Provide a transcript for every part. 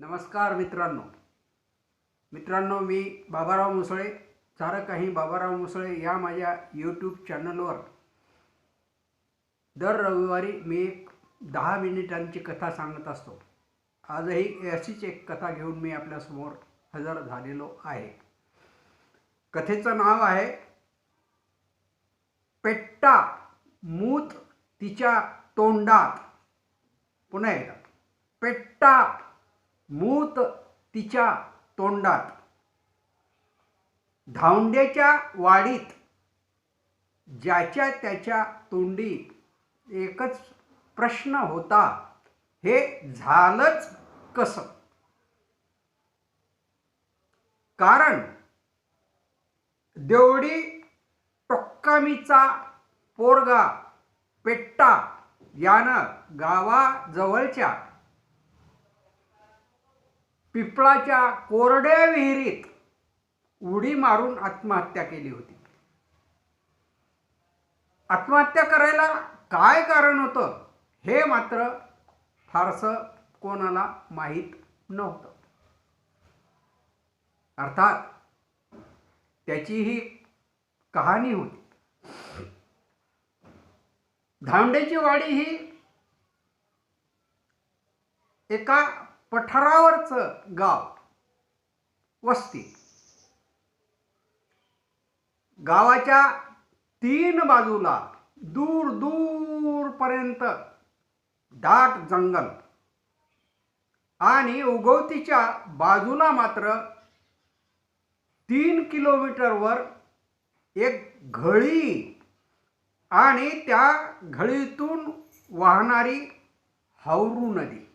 नमस्कार मित्रांनो. मित्रांनो मी बाबाराव मुसळे सारं काही बाबाराव मुसळे या माझ्या यूट्यूब चॅनलवर दर रविवारी मी एक दहा मिनिटांची कथा सांगत असतो. आजही अशीच एक कथा घेऊन मी आपल्यासमोर हजर झालेलो आहे. कथेचं नाव आहे पेट्टा मूत तिच्या तोंडात. पुन्हा एकदा. पेट्टा मूत तिच्या तोंडात. धावंड्याच्या वाडीत ज्याच्या त्याच्या तोंडी एकच प्रश्न होता हे झालंच कसं? कारण देवडी टोक्कामीचा पोरगा पेट्टा यानं गावाजवळच्या पिपळाच्या कोरड्या विहिरीत उडी मारून आत्महत्या केली होती. आत्महत्या करायला काय कारण होतं हे मात्र फारसं कोणाला माहीत नव्हतं. अर्थात त्याची ही कहाणी होती. धांडेची वाडी ही एका पठारावरचं गाव वस्ती. गावाच्या तीन बाजूला दूर दूरपर्यंत दाट जंगल आणि उगवतीच्या बाजूला मात्र तीन किलोमीटरवर एक घळी आणि त्या घळीतून वाहणारी हावरू नदी.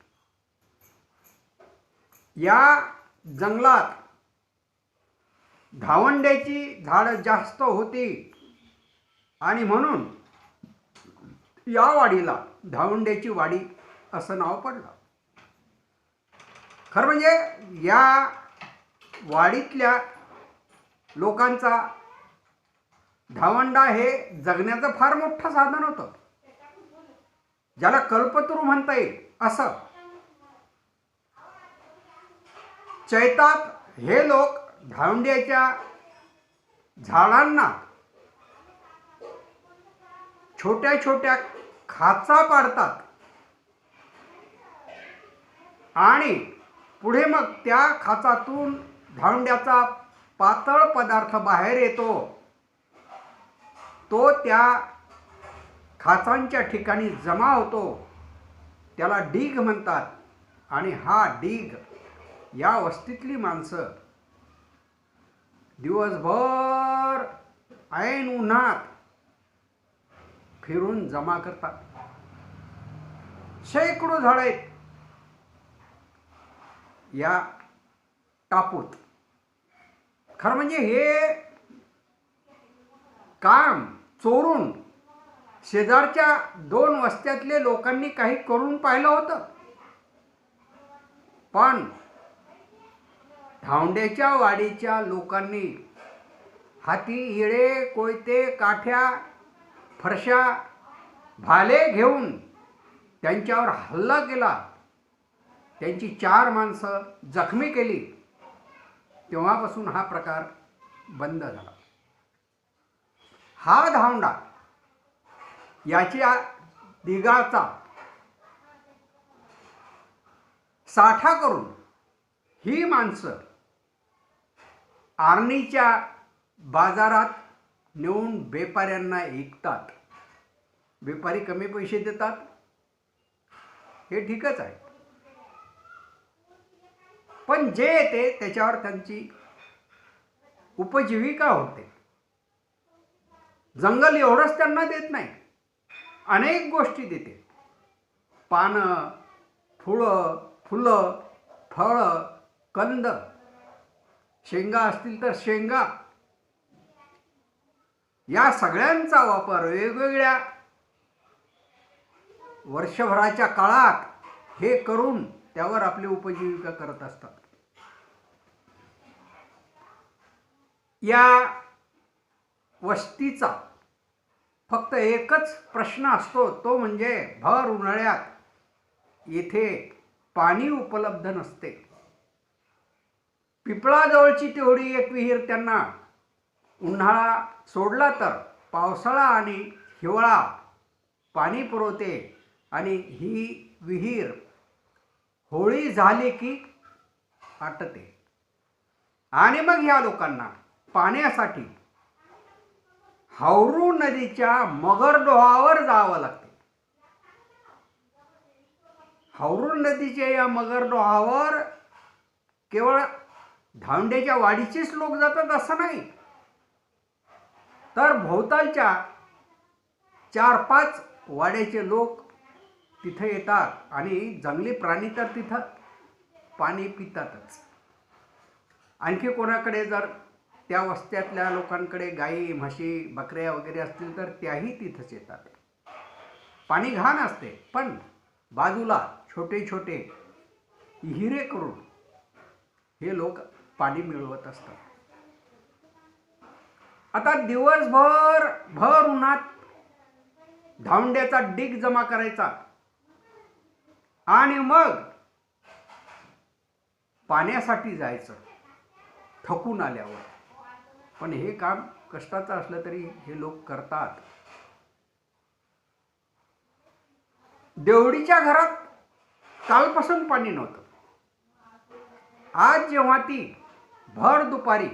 या जंगलात धावंड्याची झाडं जास्त होती. आणि म्हणून या वाडीला धावंड्याची वाडी असं नाव पडलं. खरं म्हणजे या वाडीतल्या लोकांचा धावंडा हे जगण्याचं फार मोठं साधन होतं. ज्याला कल्पतरू म्हणता येईल असं. चैतात हे लोक धावंड्याच्या झाडांना छोट्या छोट्या खाचा पाडतात. आणि पुढे मग त्या खाचातून धावंड्याचा पातळ पदार्थ बाहेर येतो. तो त्या खाचांच्या ठिकाणी जमा होतो. त्याला डीग म्हणतात. आणि हा डीग या वस्तीतली माणसं दिवसभर ऐन उन्हात फिरून जमा करतात. शेकडो झाड आहेत. या टापूत. खरं म्हणजे हे काम चोरून शेजारच्या दोन वस्त्यातले लोकांनी काही करून पाहिलं होतं. पण धावंड्याच्या वाडीच्या लोकांनी हाती इळे कोयते काठ्या फरशा भाले घेऊन त्यांच्यावर हल्ला केला. त्यांची चार माणसं जखमी केली. तेव्हापासून हा प्रकार बंद झाला. हा धावंडा याच्या दिगाचा साठा करून ही माणसं आर्णीच्या बाजारात नेऊन व्यापाऱ्यांना ऐकतात व्यापारी कमी पैसे देतात. हे ठीकच आहे. पण जे येते त्याच्यावर त्यांची उपजीविका होते. जंगल एवढंच त्यांना देत नाही. अनेक गोष्टी देते. पानं फुलं फुलं फळं कंद शेंगा असतील तर शेंगा. या सगळ्यांचा वापर वेगवेगळ्या वर्षभराच्या काळात हे करून त्यावर आपली उपजीविका करत असतात. या वस्तीचा फक्त एकच प्रश्न असतो तो म्हणजे भर उन्हाळ्यात येथे पाणी उपलब्ध नसते. पिपळाजवळची तेवढी एक विहीर त्यांना उन्हाळा सोडला तर पावसाळा आणि हिवाळा पाणी पुरवते आणि ही विहीर होळी झाली की आटते. आणि मग या लोकांना पाण्यासाठी हावरू नदीच्या मगरडोहावर जावं लागते. हावरू नदीच्या या मगरडोहावर केवळ धावंड्याच्या वाडीचेच लोक जातात असं नाही. तर भोवतालच्या चार पाच वाड्याचे लोक तिथं येतात आणि जंगली प्राणी तर तिथं पाणी पितातच. आणखी कोणाकडे जर त्या वस्त्यातल्या लोकांकडे गाई म्हशी बकऱ्या वगैरे असतील तर त्याही तिथंच येतात. पाणी घाण असते पण बाजूला छोटे छोटे हिरे करून हे लोक पाणी मिळवत असतात. आता दिवसभर भर उन्हात धावंड्याचा डिग जमा करायचा. आणि मग पाण्यासाठी जायचं थकून आल्यावर. पण हे काम कष्टाचं असलं तरी हे लोक करतात. देवडीच्या घरात कालपासून पाणी नव्हतं. आज जेव्हा ती भर दुपारी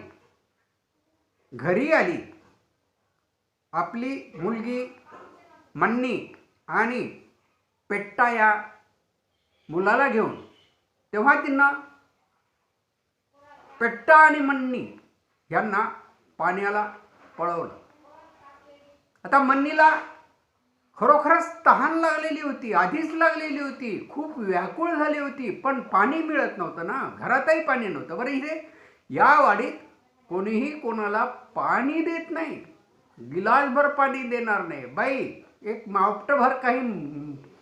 घरी आली. आपली मुलगी मन्नी आणि पेट्टा या मुलाला घेऊन तेव्हा तिनं पेट्टा आणि मन्नी यांना पाण्याला पळवलं. आता मन्नीला खरोखरच तहान लागलेली होती आधीच लागलेली होती खूप व्याकुळ झाली होती पण पाणी मिळत नव्हतं ना घरातही पाणी नव्हतं. बरं इथे या वाडीत कोणीही कोणाला पाणी देत नाही. गिलासभर पाणी देणार नाही. बाई एक मापटभर काही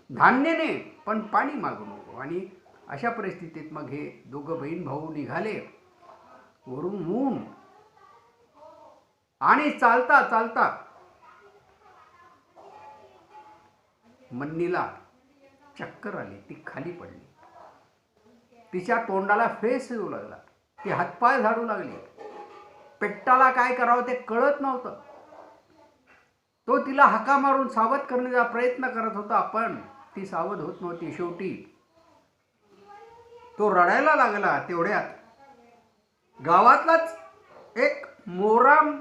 धान्य नाही पण पाणी मागू नको. आणि अशा परिस्थितीत मग हे दोघं बहीण भाऊ निघाले. वरून ऊन. आणि चालता चालता मन्नीला चक्कर आली. ती खाली पडली. तिच्या तोंडाला फेस येऊ लागला. ती हातपाय झाडू लागली. पेट्टाला काय करावं ते कळत नव्हतं. तो तिला हाका मारून सावध करण्याचा प्रयत्न करत होता पण ती सावध होत नव्हती शेवटी. तो रडायला लागला तेवढ्यात. गावातलाच एक मोराम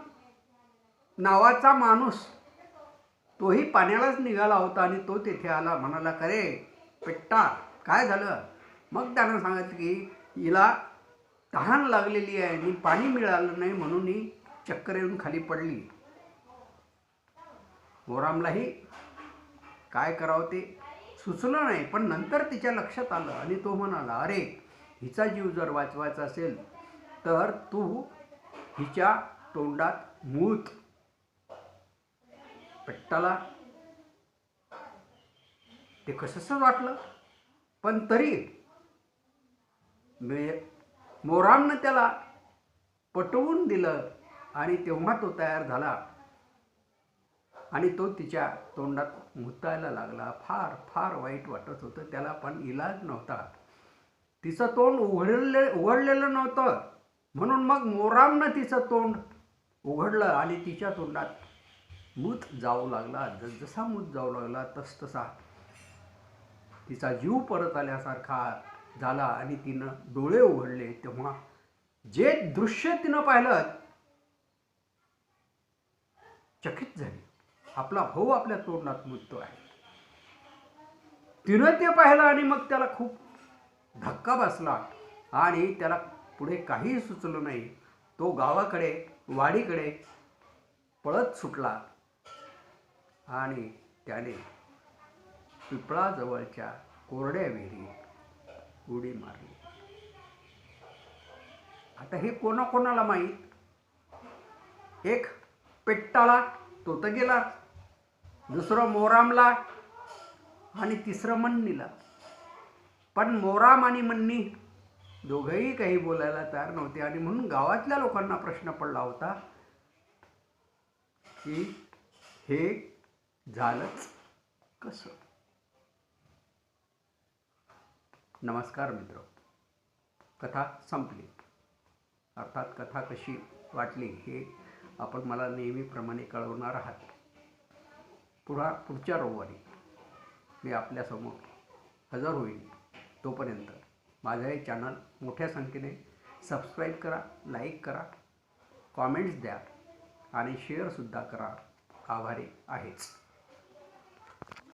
नावाचा माणूस तोही पाण्यालाच निघाला होता आणि तो तेथे आला. म्हणाला करे पेट्टा काय झालं? मग त्यानं सांगितलं की हिला तहान लागलेली आहे आणि पाणी मिळालं नाही म्हणून ही चक्कर येऊन खाली पडली. मोरामलाही काय करावं ते सुचलं नाही पण नंतर तिच्या लक्षात आलं आणि तो म्हणाला अरे हिचा जीव जर वाचवायचा असेल तर तू हिच्या तोंडात मूत. पेट्टाला ते कसंच वाटलं? पण तरी मे मोरामनं त्याला पटवून दिलं आणि तेव्हा तो तयार झाला. आणि तो तिच्या तोंडात मुतायला लागला. फार फार वाईट वाटत होतं. त्याला पण इलाज नव्हता. तिचं तोंड उघडले उघडलेलं नव्हतं. म्हणून मग मोरामनं तिचं तोंड उघडलं आणि तिच्या तोंडात मूत जाऊ लागला. जसजसा मूत जाऊ लागला तसतसा तिचा जीव परत आल्यासारखा झाला आणि तिनं डोळे उघडले तेव्हा जे दृश्य तिनं पाहिलं चकित झाली. आपला भाऊ आपल्या तोंडात मृत्यू आहे. तिनं ते पाहिलं आणि मग त्याला खूप धक्का बसला आणि त्याला पुढे काहीही सुचलं नाही. तो गावाकडे वाडीकडे पळत सुटला आणि त्याने पिपळाजवळच्या कोरड्या विहिरीत उडी मारली. आता हे कोणाकोणाला माहीत? एक पेट्टाला तो तर गेला दुसरं मोरामला आणि तिसरं मन्नीला. पण मोराम आणि मन्नी दोघंही काही बोलायला तयार नव्हते आणि म्हणून गावातल्या लोकांना प्रश्न पडला होता की हे झालंच कसं? नमस्कार मित्र. कथा संपली. अर्थात कथा कशी वाटली हे आपण मला नेहमीप्रमाणे कळवणार आहात. पुढा पुढच्या रविवारी मी आपल्यासमोर हजर होईल तोपर्यंत माझं हे चॅनल मोठ्या संख्येने सबस्क्राईब करा लाईक करा कॉमेंट्स द्या आणि शेअरसुद्धा करा. आभारी आहेच.